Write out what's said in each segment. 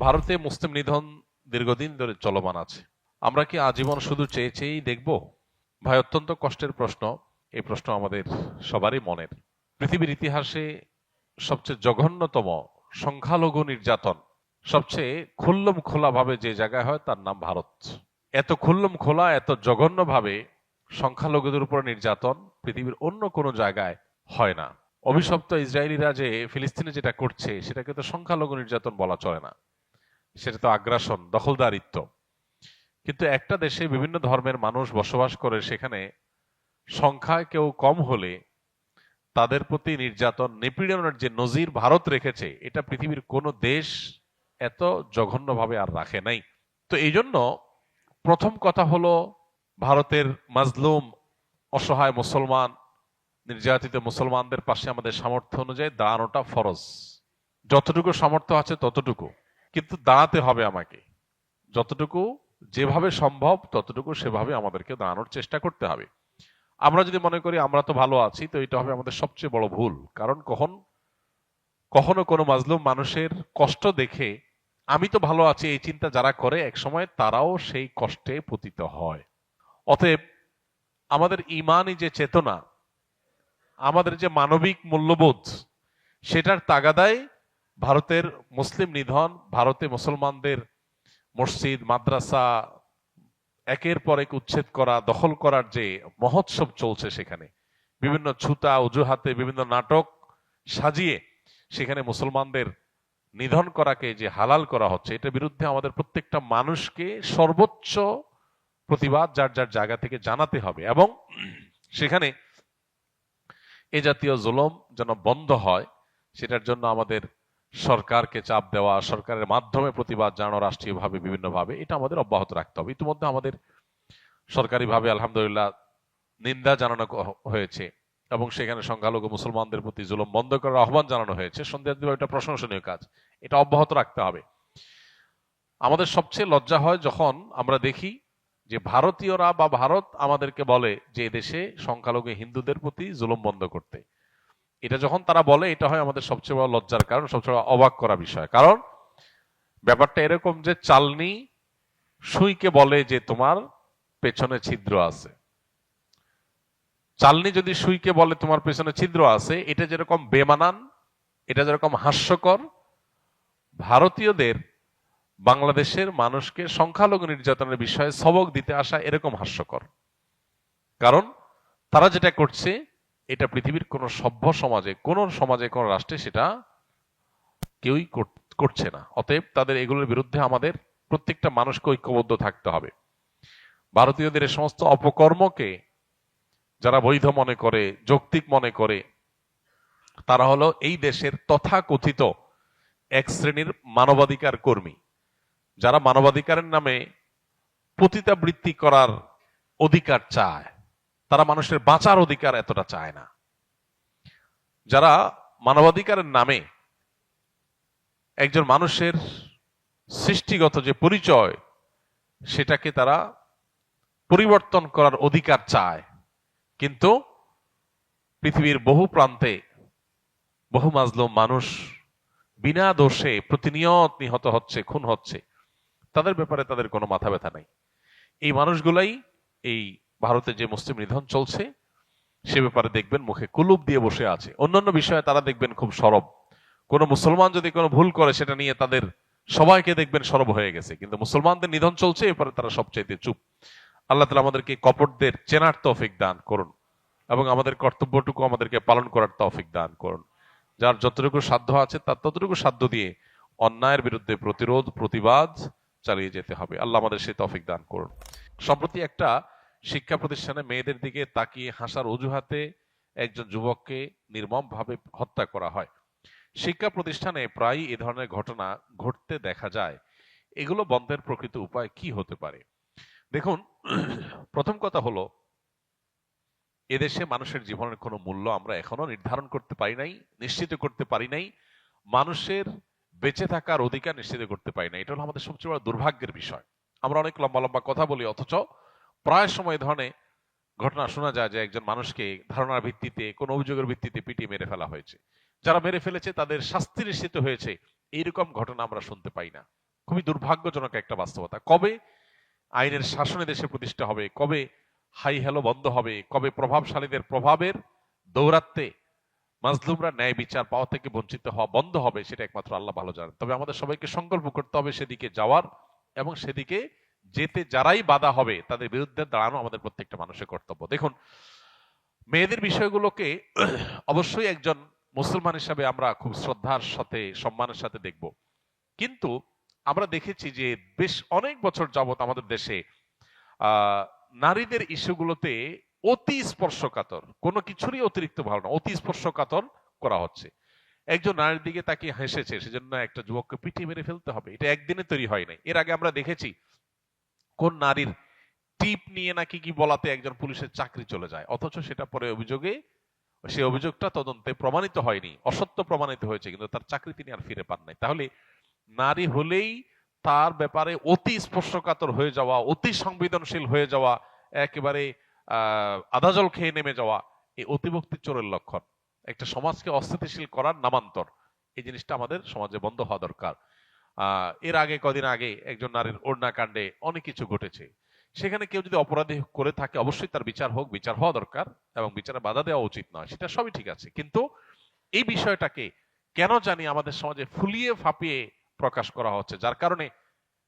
ভারতে মুসলিম নিধন দীর্ঘদিন ধরে চলমান আছে। আমরা কি আজীবন শুধু চেয়ে চেয়েই দেখব? ভাই, অত্যন্ত কষ্টের প্রশ্ন। এই প্রশ্ন আমাদের সবারই মনের। পৃথিবীর ইতিহাসে সবচেয়ে জঘন্যতম সংখ্যালঘু নির্যাতন, সবচেয়ে খুল্লম খোলা ভাবে যে জায়গায় হয় তার নাম ভারত। এত খুল্লম খোলা, এত জঘন্যভাবে সংখ্যালঘুদের উপর নির্যাতন পৃথিবীর অন্য কোনো জায়গায় হয় না। অভিশপ্ত ইসরায়েলিরা যে ফিলিস্তিনে যেটা করছে, সেটাকে তো সংখ্যালঘু নির্যাতন বলা চলে না। সেটা তো আগ্রাসন, দখলদারিত্ব। কিন্তু একটা দেশে বিভিন্ন ধর্মের মানুষ বসবাস করে, সেখানে সংখ্যায় কেউ কম হলে তাদের প্রতি নির্যাতন, নিপীড়নের যে নজির ভারত রেখেছে, এটা পৃথিবীর কোনো দেশ এত জঘন্যভাবে আর রাখে নাই। তো এই জন্য প্রথম কথা হলো ভারতের মাজলুম, অসহায় মুসলমান, নির্যাতিত মুসলমানদের পাশে আমাদের সামর্থ্য অনুযায়ী দাঁড়ানোটা ফরজ। যতটুকু সামর্থ্য আছে ততটুকু। কিন্তু দাঁড়াতে হবে আমাকে। যতটুকু যেভাবে সম্ভব, ততটুকু সেভাবে আমাদেরকে দাঁড়ানোর চেষ্টা করতে হবে। আমরা যদি মনে করি আমরা তো ভালো আছি, তো এটা হবে আমাদের সবচেয়ে বড় ভুল। কারণ কখন, কখনো কোনো মাজলুম মানুষের কষ্ট দেখে, আমি তো ভালো আছি, এই চিন্তা যারা করে, একসময় তারাও সেই কষ্টে পতিত হয়। অতএব, আমাদের ইমানই যে চেতনা, আমাদের যে মানবিক মূল্যবোধ, সেটার তাগাদায় ভারতের মুসলিম নিধন, ভারতে মুসলমানদের মসজিদ, মাদ্রাসা, একের পর এক উচ্ছেদ করা, দখল করার যে মহোৎসব চলছে সেখানে, বিভিন্ন ছুতা, অজুহাতে বিভিন্ন নাটক সাজিয়ে সেখানে মুসলমানদের নিধন করাকে যে হালাল করা হচ্ছে, এটার বিরুদ্ধে আমাদের প্রত্যেকটা মানুষকে সর্বোচ্চ প্রতিবাদ যার যার জায়গা থেকে জানাতে হবে এবং সেখানে এ জাতীয় জুলম যেন বন্ধ হয়, সেটার জন্য আমাদের সরকারকে চাপ দেওয়া, সরকারের মাধ্যমে প্রতিবাদ জানানো রাষ্ট্রীয়ভাবে, বিভিন্নভাবে, এটা আমাদের অব্যাহত রাখতে হবে। ইতিমধ্যে আমাদের সরকারিভাবে আলহামদুলিল্লাহ নিন্দা জানানো হয়েছে এবং সেখানে সংখ্যালঘু মুসলমানদের প্রতি জুলুম বন্ধ করার আহ্বান জানানো হয়েছে। সন্দেহ এটা প্রশংসনীয় কাজ। এটা অব্যাহত রাখতে হবে। আমাদের সবচেয়ে লজ্জা হয় যখন আমরা দেখি যে ভারতীয়রা বা ভারত আমাদেরকে বলে যে দেশে সংখ্যালঘু হিন্দুদের প্রতি জুলম বন্ধ করতে। এটা যখন তারা বলে, এটা হয় আমাদের সবচেয়ে বড় লজ্জার কারণ, সবচেয়ে বড় অবাক করা বিষয়। কারণ ব্যাপারটা এরকম যে চালনি সুইকে বলে যে তোমার পেছনে ছিদ্র আছে। চালনি যদি সুইকে বলে তোমার পেছনে ছিদ্র আছে, এটা যেরকম বেমানান, এটা যেরকম হাস্যকর, ভারতীয়দের বাংলাদেশের মানুষকে সংখ্যালঘু নির্যাতনের বিষয়ে সবক দিতে আসা এরকম হাস্যকর। কারণ তারা যেটা করছে এটা পৃথিবীর কোন সভ্য সমাজে, কোন সমাজে, কোন রাষ্ট্রে সেটা কেউই কর- করছে না। অতএব তাদের এগুলোর বিরুদ্ধে আমাদের প্রত্যেকটা মানুষকে ঐক্যবদ্ধ থাকতে হবে। ভারতীয়দের এই সমস্ত অপকর্মকে যারা বৈধ মনে করে, যৌক্তিক মনে করে, তারা হলো এই দেশের তথাকথিত এক শ্রেণির মানবাধিকার কর্মী, যারা মানবাধিকারের নামে পতিতাবৃত্তি করার অধিকার চায়। তারা মানুষের বাঁচার অধিকার এতটা চায় না। যারা মানবাধিকারের নামে একজন মানুষের সৃষ্টিগত যে পরিচয়, সেটাকে তারা পরিবর্তন করার অধিকার চায়। কিন্তু পৃথিবীর বহু প্রান্তে বহু মাজলুম মানুষ বিনা দোষে প্রতিনিয়ত নিহত হচ্ছে, খুন হচ্ছে। তাদের ব্যাপারে তাদের কোনো মাথা ব্যথা নাই। এই মানুষগুলাই এই ভারতে যে মুসলিম নিধন চলছে, সে ব্যাপারে দেখবেন মুখে কুলুপ দিয়ে বসে আছে। অন্যান্য বিষয়ে তারা দেখবেন খুব সরব। কোন মুসলমান যদি কোনো ভুল করে, সেটা নিয়ে তাদের সবাইকে দেখবেন সরব হয়ে গেছে। কিন্তু মুসলমানদের নিধন চলছে, এরপরে তারা সবচাইতে চুপ। আল্লাহ তালা আমাদেরকে কপটদের চেনার তৌফিক দান করুন এবং আমাদের কর্তব্যটুকু আমাদেরকে পালন করার তৌফিক দান করুন। যার যতটুকু সাধ্য আছে, তার ততটুকু সাধ্য দিয়ে অন্যায়ের বিরুদ্ধে প্রতিরোধ, প্রতিবাদ চালিয়ে যেতে হবে। আল্লাহ আমাদের সেই তৌফিক দান করুন। সম্প্রতি একটা শিক্ষা প্রতিষ্ঠানে মেয়েদের দিকে তাকিয়ে হাসার অজুহাতে একজন যুবককে নির্মমভাবে হত্যা করা হয়। শিক্ষা প্রতিষ্ঠানে প্রায় এ ধরনের ঘটনা ঘটতে দেখা যায়। এগুলো বন্ধের প্রকৃত উপায় কি হতে পারে? দেখুন, প্রথম কথা হলো, এদেশে মানুষের জীবনের কোনো মূল্য আমরা এখনও নির্ধারণ করতে পারি নাই, নিশ্চিত করতে পারি নাই। মানুষের বেঁচে থাকার অধিকার নিশ্চিত করতে পারি না এটা হলো আমাদের সবচেয়ে বড় দুর্ভাগ্যের বিষয়। আমরা অনেক লম্বা লম্বা কথা বলি, অথচ প্রায় সময় ধরনের ঘটনা শোনা যায় যে একজন মানুষকে ধারণার ভিত্তিতে, কোন অভিযোগের ভিত্তিতে পিটিয়ে মেরে ফেলা হয়েছে। যারা মেরে ফেলেছে তাদের শাস্তি নিশ্চিত হয়েছে। এইরকম ঘটনা আমরা শুনতে পাই না। খুবই দুর্ভাগ্যজনক একটা বাস্তবতা। কবে আইনের শাসনে দেশে প্রতিষ্ঠা হবে? কবে হাই হ্যালো বন্ধ হবে? কবে প্রভাবশালীদের প্রভাবের দৌরাত্মে মাজলুমরা ন্যায় বিচার পাওয়া থেকে বঞ্চিত হওয়া বন্ধ হবে, সেটা একমাত্র আল্লাহ ভালো জানেন। তবে আমাদের সবাইকে সংকল্প করতে হবে সেদিকে যাওয়ার এবং সেদিকে যেতে যারাই বাধা হবে, তাদের বিরুদ্ধে দাঁড়ানো আমাদের প্রত্যেকটা মানুষের কর্তব্য। দেখুন, মেয়েদের বিষয়গুলোকে অবশ্যই একজন মুসলমান হিসাবে আমরা খুব শ্রদ্ধার সাথে, সম্মানের সাথে দেখব। কিন্তু আমরা দেখেছি যে বেশ অনেক বছর যাবত আমাদের দেশে নারীদের ইস্যুগুলোতে অতি স্পর্শকাতর, কোনো কিছুরই অতিরিক্ত ভালো না, অতি স্পর্শকাতর করা হচ্ছে। একজন নারীর দিকে তাকে হেসেছে, সেজন্য একটা যুবককে পিটিয়ে মেরে ফেলতে হবে। এটা একদিনে তৈরি হয় নাই। এর আগে আমরা দেখেছি কোন নারীর টিপ নিয়ে নাকি কি বলাতে একজন পুলিশের চাকরি চলে যায়? অথচ সেটা পরে অভিযোগে, সেই অভিযোগটা তদন্তে প্রমাণিত হয়নি, অসত্য প্রমাণিত হয়েছে, কিন্তু তার চাকরি তিনি আর ফিরে পান নাই। তাহলে নারী হলেই তার ব্যাপারে অতি স্পর্শকাতর হয়ে যাওয়া, অতি সংবেদনশীল হয়ে যাওয়া, একেবারে আদাজল খেয়ে নেমে যাওয়া, এই অতিভক্তি চোরের লক্ষণ। একটা সমাজকে অস্থিতিশীল করার নামান্তর, এই জিনিসটা আমাদের সমাজে বন্ধ হওয়া দরকার। এর আগে কদিন আগে একজন নারীর ওড়না কাণ্ডে অনেক কিছু ঘটেছে। সেখানে কেউ যদি অপরাধী করে থাকে, অবশ্যই তার বিচার হোক, বিচার হওয়া দরকার এবং বিচারে বাধা দেওয়া উচিত নয়, সেটা সবই ঠিক আছে। কিন্তু এই বিষয়টাকে কেন জানি আমাদের সমাজে ফুলিয়ে ফাঁপিয়ে প্রকাশ করা হচ্ছে, যার কারণে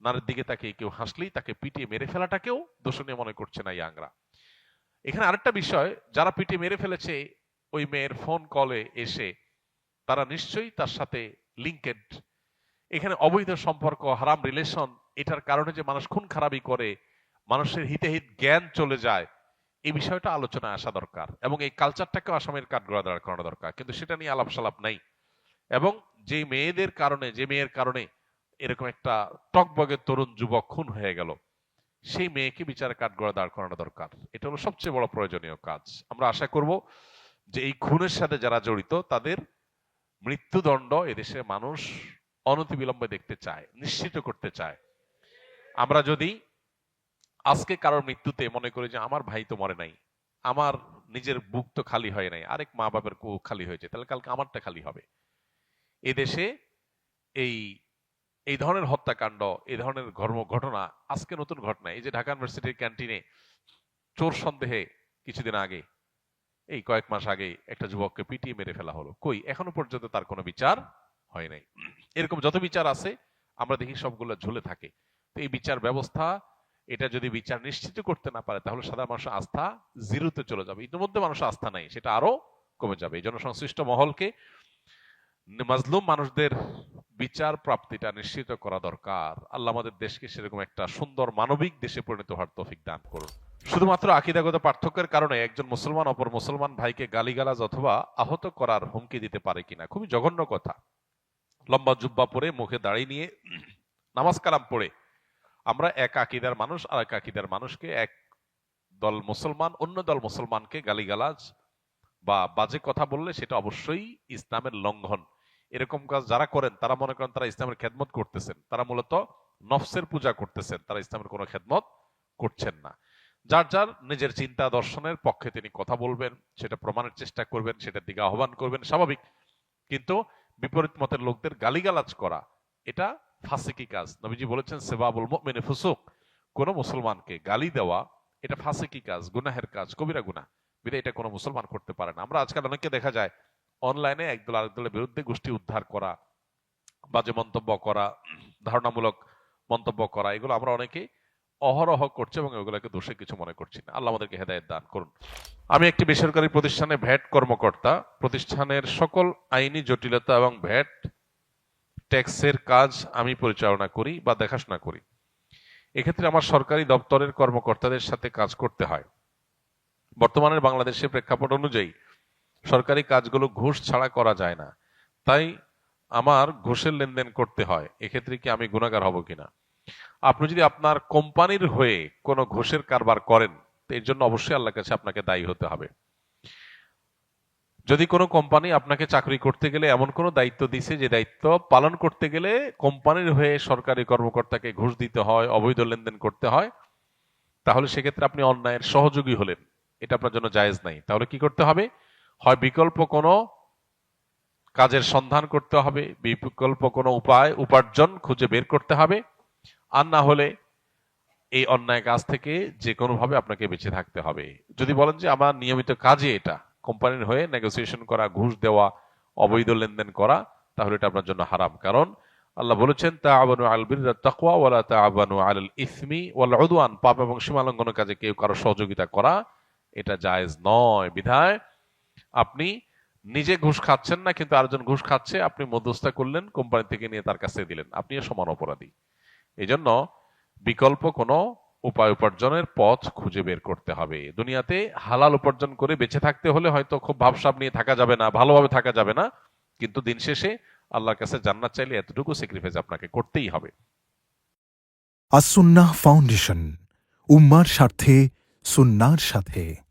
নারীর দিকে তাকে কেউ হাসলেই তাকে পিটিয়ে মেরে ফেলাটাকেও দোষণীয় মনে করছে না ইয়াংরা। এখানে আরেকটা বিষয়, যারা পিটিয়ে মেরে ফেলেছে, ওই মেয়ের ফোন কলে এসে তারা নিশ্চয়ই তার সাথে লিঙ্কেড এখানে অবৈধ সম্পর্ক, হারাম রিলেশন এটার কারণে যে মানুষ খুন খারাপি করে, মানুষের হিতে হিত জ্ঞান চলে যায়, এই বিষয়টা আলোচনায় আসা দরকার এবং এই কালচারটাকেও আসামের কাঠগড়া দাঁড় করানো দরকার। কিন্তু সেটা নিয়ে আলাপ সালাপ নাই। এবং যে মেয়েদের কারণে, যে মেয়ের কারণে এরকম একটা টকবগে তরুণ যুবক খুন হয়ে গেল, সেই মেয়েকে বিচারে কাঠগড়া দাঁড় করানো দরকার। এটা হলো সবচেয়ে বড় প্রয়োজনীয় কাজ। আমরা আশা করব যে এই খুনের সাথে যারা জড়িত, তাদের মৃত্যুদণ্ড এদেশে মানুষ অনতিবিলম্বে দেখতে চায়, নিশ্চিত করতে চায়। আমরা যদি আজকে কারোর মৃত্যুতে মনে করি যে আমার ভাই তো মরে নাই, আমার নিজের বুক তো খালি হয় নাই, আরেক মা বাবার বুক খালি হয়েছে, তাহলে কালকে আমারটা খালি হবে। এদেশে এই এই ধরনের হত্যাকাণ্ড, এই ধরনের ঘর্ম ঘটনা আজকে নতুন ঘটনা। এই যে ঢাকা ইউনিভার্সিটির ক্যান্টিনে চোর সন্দেহে কিছুদিন আগে, এই কয়েক মাস আগে একটা যুবককে পিটিয়ে মেরে ফেলা হলো। কই? এখনও পর্যন্ত তার কোনো বিচার হয় নাই। এরকম যত বিচার আছে, আমরা দেখি সবগুলো ঝুলে থাকে। তো এই বিচার ব্যবস্থা, এটা যদি বিচার নিশ্চিত করতে না পারে, তাহলে সাধারণ মানুষের আস্থা জিরোতে চলে যাবে। ইতিমধ্যে মানুষের আস্থা নাই, সেটা আরও কমে যাবে। এই জন্য সংশ্লিষ্ট মহলকে মাজলুম মানুষদের বিচার প্রাপ্তিটা নিশ্চিত করা দরকার। আল্লাহ আমাদের দেশকে সেরকম একটা সুন্দর মানবিক দেশে পরিণত হওয়ার তৌফিক দান করুন। শুধুমাত্র আকিদাগত পার্থক্যের কারণে একজন মুসলমান, অপর মুসলমান ভাইকে গালিগালাজ অথবা আহত করার হুমকি দিতে পারে কিনা, খুবই জঘন্য কথা। লম্বা জুব্বা পরে মুখে দাঁড়িয়ে নিয়ে নামাজ কালাম পড়ে। আমরা এক আকিদার মানুষ আর এক আকিদার মানুষকে এক দল মুসলমান, অন্য দল মুসলমানকে গালিগালাজ বা বাজে কথা বললে সেটা অবশ্যই ইসলামের লঙ্ঘন। এরকম কাজ যারা করেন, তারা মনে করেন তারা ইসলামের খেদমত করতেছেন। তারা মূলত নফসের পূজা করতেছেন, তারা ইসলামের কোনো খেদমত করছেন না। যার যার নিজের চিন্তা দর্শনের পক্ষে তিনি কথা বলবেন, সেটা প্রমাণের চেষ্টা করবেন, সেটার দিকে আহ্বান করবেন, স্বাভাবিক। কিন্তু বিপরীত মতের লোকদের গালিগালাজ করা, এটা ফাসিকি কাজ। নবীজি বলেছেন, সেবাবুল মুমিনে ফুসুক। কোন মুসলমানকে গালি দেওয়া, এটা ফাসিকি কাজ, গুনাহের কাজ, কবিরা গুনাহ। বিধায় এটা কোনো মুসলমান করতে পারে না। আমরা আজকাল অনেককে দেখা যায়, অনলাইনে একদল আরেক দলের বিরুদ্ধে গোষ্ঠী উদ্ধার করা, বাজে মন্তব্য করা, ধারণামূলক মন্তব্য করা, এগুলো আমরা অনেকে অহরহ করছে এবং এগুলোকে দোষে কিছু মনে করছি না। আল্লাহ আমাদেরকে হেদায়ত দান করুন। আমি একটি বেসরকারি প্রতিষ্ঠানে ভ্যাট কর্মকর্তা। প্রতিষ্ঠানের সকল আইনি জটিলতা এবং ভ্যাট ট্যাক্সের কাজ আমি পরিচালনা করি বা দেখাশোনা করি। এক্ষেত্রে আমার সরকারি দপ্তরের কর্মকর্তাদের সাথে কাজ করতে হয়। বর্তমানের বাংলাদেশের প্রেক্ষাপট অনুযায়ী সরকারি কাজগুলো ঘুষ ছাড়া করা যায় না। তাই আমার ঘুষের লেনদেন করতে হয়। এক্ষেত্রে কি আমি গুণাগার হব কিনা? আপনি যদি আপনার কোম্পানির হয়ে কোনো ঘুষের কারবার করেন এর জন্য অবশ্যই আল্লাহর কাছে আপনাকে দায়ী হতে হবে। যদি কোনো কোম্পানি আপনাকে চাকরি করতে গেলে এমন কোনো দায়িত্ব দিছে, যে দায়িত্ব পালন করতে গেলে কোম্পানির হয়ে সরকারি কর্মকর্তাকে ঘুষ দিতে হয়, অবৈধ লেনদেন করতে হয়, তাহলে সেক্ষেত্রে আপনি অন্যায়ের সহযোগী হলেন। এটা আপনার জন্য জায়েজ নাই। তাহলে কি করতে হবে? হয় বিকল্প কোনো কাজের সন্ধান করতে হবে, বিকল্প কোনো উপায়, উপার্জন খুঁজে বের করতে হবে আর না হলে এই অন্যায় কাজ থেকে যে কোনোভাবে আপনাকে বেঁচে থাকতে হবে। যদি বলেন যে আমার নিয়মিত কাজে এটা, কোম্পানির হয়ে নেগোসিয়েশন করা, ঘুষ দেওয়া, অবৈধ লেনদেন করা, তাহলে এটা আপনার জন্য হারাম। কারণ আল্লাহ বলেছেন, তাআবানু আল বিররা তাকওয়া ওয়ালা তাআবানু আলাল ইসমি ওয়াল উদওয়ান। পাপ এবং সীমালঙ্ঘনের কাজে কেউ কারও সহযোগিতা করা এটা জায়েজ নয়। বিধায় আপনি নিজে ঘুষ খাচ্ছেন না, কিন্তু আরেকজন ঘুষ খাচ্ছে, আপনি মধ্যস্থতা করলেন, কোম্পানি থেকে নিয়ে তার কাছে দিলেন। আপনিও সমান অপরাধী। এই জন্য বিকল্প কোনো উপায় উপার্জনের পথ খুঁজে বের করতে হবে। দুনিয়াতে হালাল উপার্জন করে বেঁচে থাকতে হলে হয়তো খুব ভাবসাব নিয়ে থাকা যাবে না, ভালোভাবে থাকা যাবে না। কিন্তু দিন শেষে আল্লাহর কাছে জান্নাত চাইলে এতটুকু স্যাক্রিফাইস আপনাকে করতেই হবে। আসুন্নাহ ফাউন্ডেশন, উম্মার স্বার্থে, সুন্নার সাথে।